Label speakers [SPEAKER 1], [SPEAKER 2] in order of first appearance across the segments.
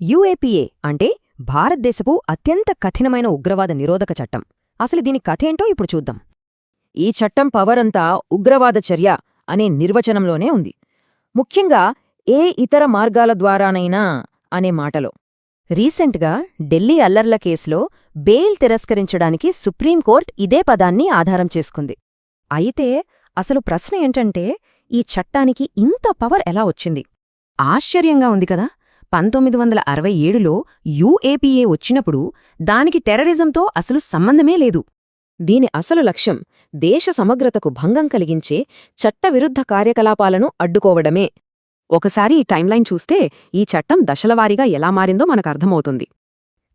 [SPEAKER 1] UAPA అంటే భారతదేశపు అత్యంత కఠినమైన ఉగ్రవాద నిరోధక చట్టం. అసలు దీని కథేంటో ఇప్పుడు చూద్దాం. ఈ చట్టం పవరంతా ఉగ్రవాద చర్య అనే నిర్వచనంలోనే ఉంది. ముఖ్యంగా ఏ ఇతర మార్గాల ద్వారానైనా అనే మాటలో. రీసెంట్గా ఢిల్లీ అల్లర్ల కేసులో బెయిల్ తిరస్కరించడానికి సుప్రీంకోర్టు ఇదే పదాన్ని ఆధారం చేసుకుంది. అయితే అసలు ప్రశ్న ఏంటంటే ఈ చట్టానికి ఇంత పవర్ ఎలా వచ్చింది? ఆశ్చర్యంగా ఉంది కదా! పంతొమ్మిది వందల అరవై ఏడులో యూఏపీఏ వచ్చినప్పుడు దానికి టెర్రరిజంతో అసలు సంబంధమే లేదు. దీని అసలు లక్ష్యం దేశ సమగ్రతకు భంగం కలిగించే చట్టవిరుద్ధ కార్యకలాపాలను అడ్డుకోవడమే. ఒకసారి ఈ టైంలైన్ చూస్తే ఈ చట్టం దశలవారీగా ఎలా మారిందో మనకర్థమవుతుంది.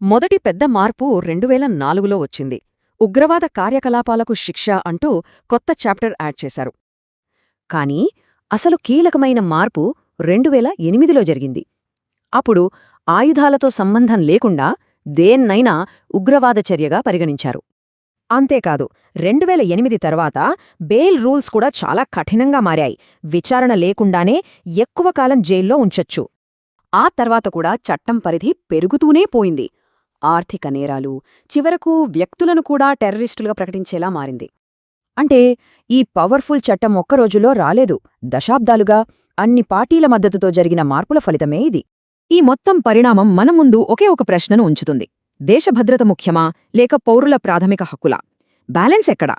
[SPEAKER 1] మొదటి పెద్ద మార్పు రెండువేల నాలుగులో వచ్చింది. ఉగ్రవాద కార్యకలాపాలకు శిక్ష అంటూ కొత్త చాప్టర్ యాడ్ చేశారు. కానీ అసలు కీలకమైన మార్పు రెండువేల ఎనిమిదిలో జరిగింది. అప్పుడు ఆయుధాలతో సంబంధం లేకుండా దేన్నైనా ఉగ్రవాద చర్యగా పరిగణించారు. అంతేకాదు రెండువేల ఎనిమిది తర్వాత బెయిల్ రూల్స్ కూడా చాలా కఠినంగా మారాయి. విచారణ లేకుండానే ఎక్కువ కాలం జైల్లో ఉంచొచ్చు. ఆ తర్వాత కూడా చట్టం పరిధి పెరుగుతూనే పోయింది. ఆర్థిక నేరాలు చివరకు వ్యక్తులను కూడా టెర్రరిస్టులుగా ప్రకటించేలా మారింది. అంటే ఈ పవర్ఫుల్ చట్టం ఒక్కరోజులో రాలేదు. దశాబ్దాలుగా అన్ని పార్టీల మద్దతుతో జరిగిన మార్పుల ఫలితమే ఇది. ఈ మొత్తం పరిణామం మన ముందు ఒకే ఒక ప్రశ్నను ఉంచుతుంది. దేశభద్రత ముఖ్యమా లేక పౌరుల ప్రాథమిక హక్కులా? బ్యాలెన్స్ ఎక్కడా?